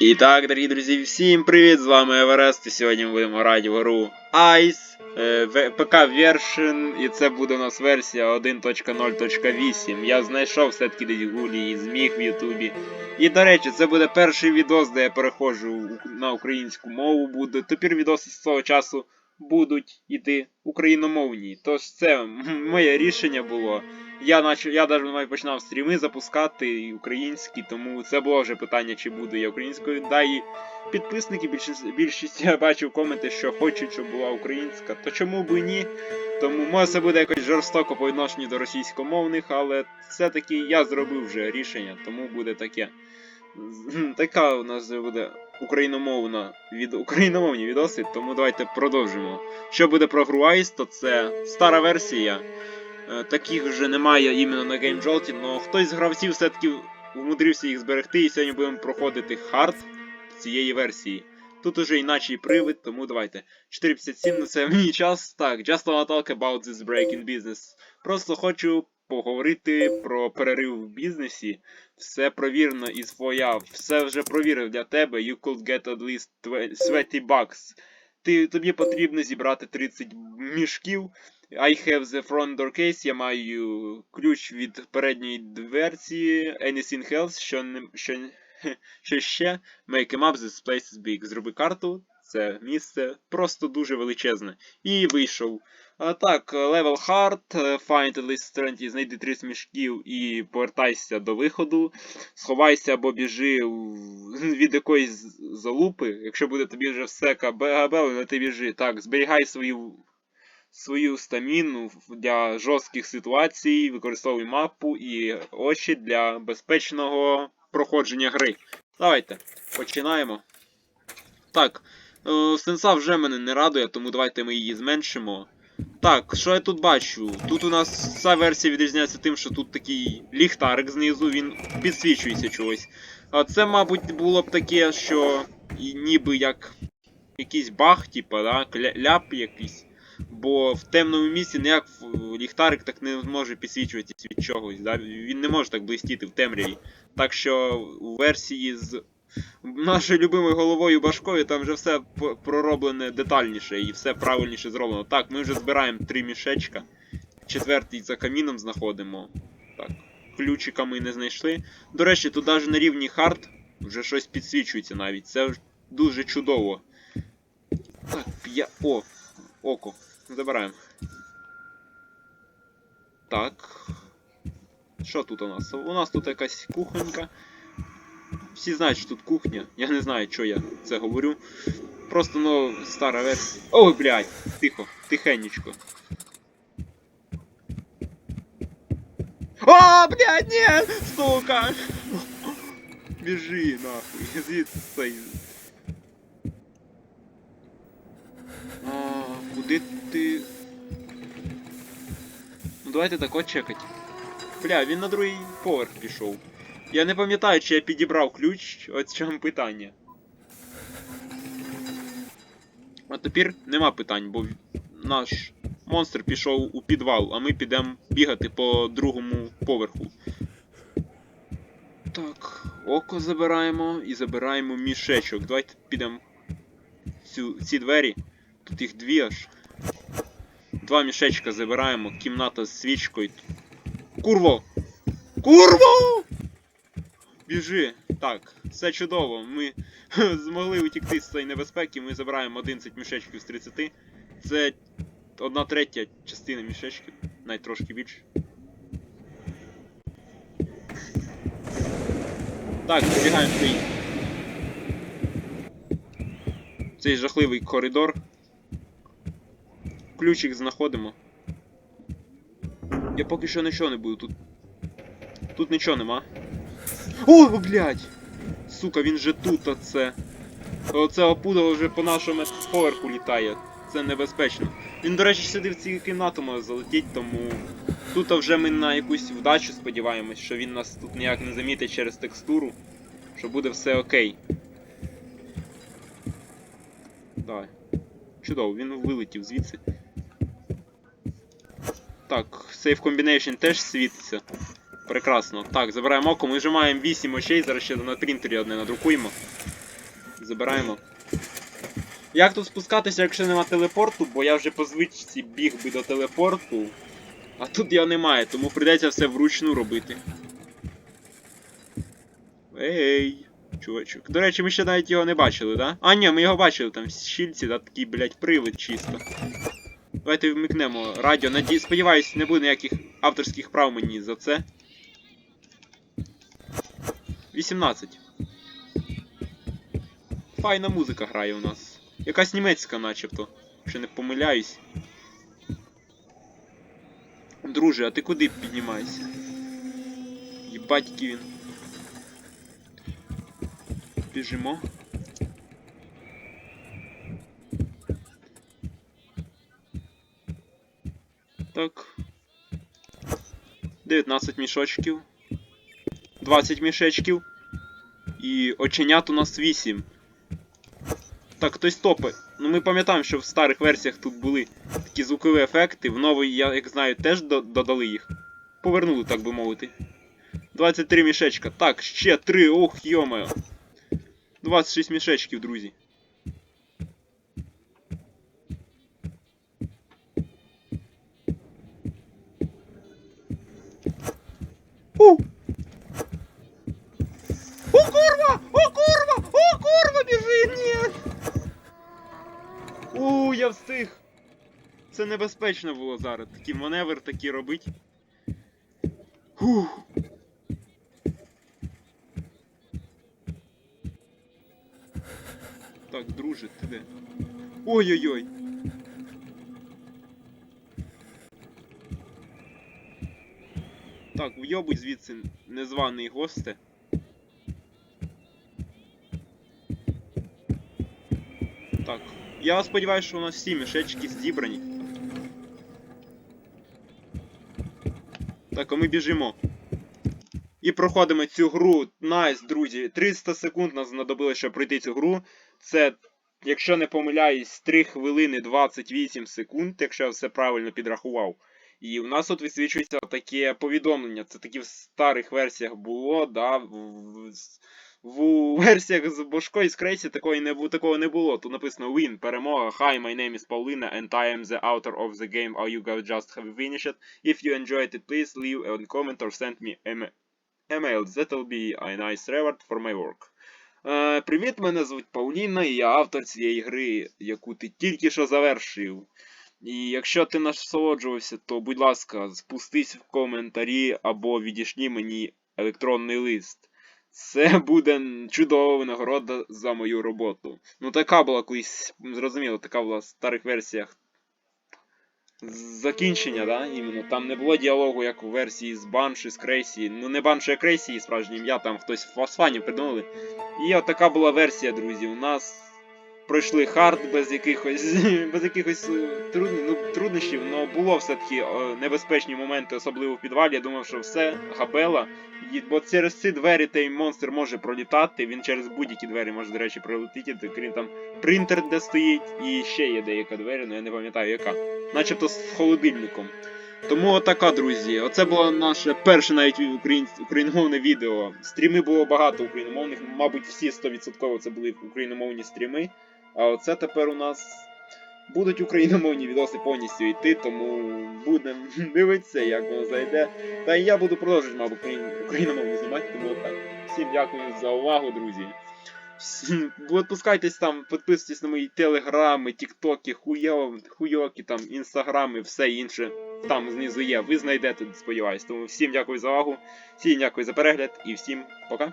І так, дорогі друзі, всім привіт! З вами Еверест, і сьогодні ми будемо грати в гру Ice, е, ПК Version, і це буде у нас версія 1.0.8. Я знайшов все-таки десь гулі і зміг в Ютубі. І до речі, це буде перший відос, де я переходжу на українську мову. Буде. Тепер відоси з того часу будуть іти україномовні. Тож це моє рішення було. Я наче я навіть починав стріми запускати і українські, тому це було вже питання, чи буду я українською. Да і підписники, більшість, більшість я бачив коменти, що хочуть, щоб була українська, то чому б і ні? Тому може це буде якось жорстоко по відношенню до російськомовних, але все-таки я зробив вже рішення, тому буде таке. Така у нас буде україномовна від україномовні відоси, тому давайте продовжимо. Що буде про гру Ice, то це стара версія. Е, Таких вже немає іменно на GameJolt, але хтось з гравців все-таки умудрився їх зберегти, і сьогодні будемо проходити хард цієї версії. Тут уже іначе привид, тому давайте. 4.57 на це мій час. Так, just wanna talk about this break in business. Просто хочу поговорити про перерив в бізнесі. Все провірено і своя. Все вже провірив для тебе. You could get at least 20 bucks. Ти, тобі потрібно зібрати 30 мішків. I have the front door case, я маю ключ від передньої дверці, anything else, що, не, що, що ще, make a map, this place is big. Зроби карту, це місце просто дуже величезне. І вийшов. А, так, level hard, find at least 30, знайди 30 мішків і повертайся до виходу. Сховайся або біжи від якоїсь залупи. Якщо буде тобі вже все кабелено, ти біжи. Так, зберігай свою свою стаміну для жорстких ситуацій, використовуй мапу і очі для безпечного проходження гри. Давайте, починаємо. Так, е, сенса вже мене не радує, тому давайте ми її зменшимо. Так, що я тут бачу? Тут у нас ця версія відрізняється тим, що тут такий ліхтарик знизу, він підсвічується чогось. А це, мабуть, було б таке, що ніби як якийсь баг, типа, да? ляп якийсь. Бо в темному місці ніяк ліхтарик так не зможе підсвічуватись від чогось. Да? Він не може так блистіти в темряві. Так що у версії з нашою любимою головою башкою там вже все пророблене детальніше і все правильніше зроблено. Так, ми вже збираємо три мішечка. Четвертий за каміном знаходимо. Так, ключика ми не знайшли. До речі, тут навіть на рівні хард вже щось підсвічується навіть. Це дуже чудово. Так, п'я. О! Око. Забираємо. Так. Що тут у нас? У нас тут якась кухонька. Всі знають, що тут кухня. Я не знаю, що я це говорю. Просто, ну, стара версія. Ой, блядь! Тихо, тихенечко. О, блядь, нет! Сука! Біжи, нахуй, звідси. А, куди ти. Ну давайте так от чекать. Бля, він на другий поверх пішов. Я не пам'ятаю, чи я підібрав ключ, от в чому питання. А тепер нема питань, бо наш монстр пішов у підвал, а ми підемо бігати по другому поверху. Так, око забираємо і забираємо мішечок. Давайте підемо цю, ці двері. Тут їх дві аж. Два мішечка забираємо, кімната з свічкою. Курво! Курво! Біжи! Так, все чудово. Ми змогли утікти з цієї небезпеки. Ми забираємо 11 мішечків з 30. Це одна третя частина мішечків, навіть трошки більше. Так, збігаємо цей. Цей жахливий коридор. Ключик знаходимо. Я поки що нічого не буду тут. Тут нічого нема. О, блядь! Сука, він же тут оце. Оце опудало вже по нашому поверху літає. Це небезпечно. Він, до речі, сюди в цю кімнату може залетіти, тому. Тут вже ми на якусь вдачу сподіваємось, що він нас тут ніяк не замітить через текстуру. Що буде все окей. Давай. Чудово, він вилетів звідси. Так, Save Combination теж світиться. Прекрасно. Так, забираємо око. Ми вже маємо 8 очей, зараз ще на принтері одне надрукуємо. Забираємо. Як тут спускатися, якщо нема телепорту, бо я вже по звичці біг би до телепорту. А тут його немає, тому прийдеться все вручну робити. Ей, чувачок. До речі, ми ще навіть його не бачили, да? А, ні, ми його бачили там в щільці, да, такий, блядь, привид чисто. Давайте вмикнемо радіо. Наді... Сподіваюсь, не буде ніяких авторських прав мені за це. 18. Файна музика грає у нас. Якась німецька начебто. Якщо не помиляюсь. Друже, а ти куди піднімаєшся? Єбатьки він. Біжимо. Так. 19 мішочків. 20 мішечків. І оченят у нас 8. Так, хтось топи. Ну ми пам'ятаємо, що в старих версіях тут були такі звукові ефекти. В новій, я як знаю, теж додали їх. Повернули, так би мовити. 23 мішечка. Так, ще 3, ох, йомаю. 26 мішечків, друзі. У! О, курва! О, курва! О, курва, біжи! Ні! У, я встиг! Це небезпечно було зараз. Такий маневр такий робить. Фух. Так, друже, ти де? Ой-ой-ой! Так, вйобуй звідси незваний госте. Так. Я сподіваюся, що у нас всі мішечки зібрані. Так, ми біжимо. І проходимо цю гру. Найс, друзі. 300 секунд нас знадобилося, щоб пройти цю гру. Це, якщо не помиляюсь, 3 хвилини 28 секунд, якщо я все правильно підрахував. І у нас тут висвічується таке повідомлення. Це такі в старих версіях було, да. В, в, версіях з Бошко і з Крейсі такої не, такого не було. Тут написано Win, перемога. Hi, my name is Paulina and I am the author of the game. Or you guys just have finished. If you enjoyed it, please leave a comment or send me email. That'll be a nice reward for my work. Е, привіт, мене звуть Пауліна, і я автор цієї гри, яку ти тільки що завершив. І якщо ти насолоджувався, то будь ласка, спустись в коментарі або відішні мені електронний лист. Це буде чудова винагорода за мою роботу. Ну така була колись, зрозуміло, така була в старих версіях. Закінчення, да? Іменно. Там не було діалогу, як у версії з Банші, з Крейсі. Ну не Банші, а Крейсі, справжнє ім'я, там хтось в фасфані придумали. І от така була версія, друзі. У нас пройшли хард без якихось без якихось е, ну, труднощів, але було все-таки е, небезпечні моменти, особливо в підвалі. Я думав, що все, габела. Бо через ці двері той монстр може пролітати, він через будь-які двері може, до речі, пролетіти, крім там принтер, де стоїть, і ще є деяка двері, але я не пам'ятаю яка. Начебто з холодильником. Тому отака, друзі. Оце було наше перше навіть україн... україномовне відео. Стріми було багато україномовних, мабуть, всі 100% це були україномовні стріми. А оце тепер у нас будуть україномовні відоси повністю йти, тому будемо дивитися, як воно зайде. Та і я буду продовжувати, мабуть, україн... україномовні знімати, тому отак. Всім дякую за увагу, друзі. Відпускайтесь там, підписуйтесь на мої телеграми, тіктоки, хуйо... хуйоки, там, інстаграми, все інше. Там знизу є. Ви знайдете, сподіваюсь. Тому всім дякую за увагу, всім дякую за перегляд і всім пока.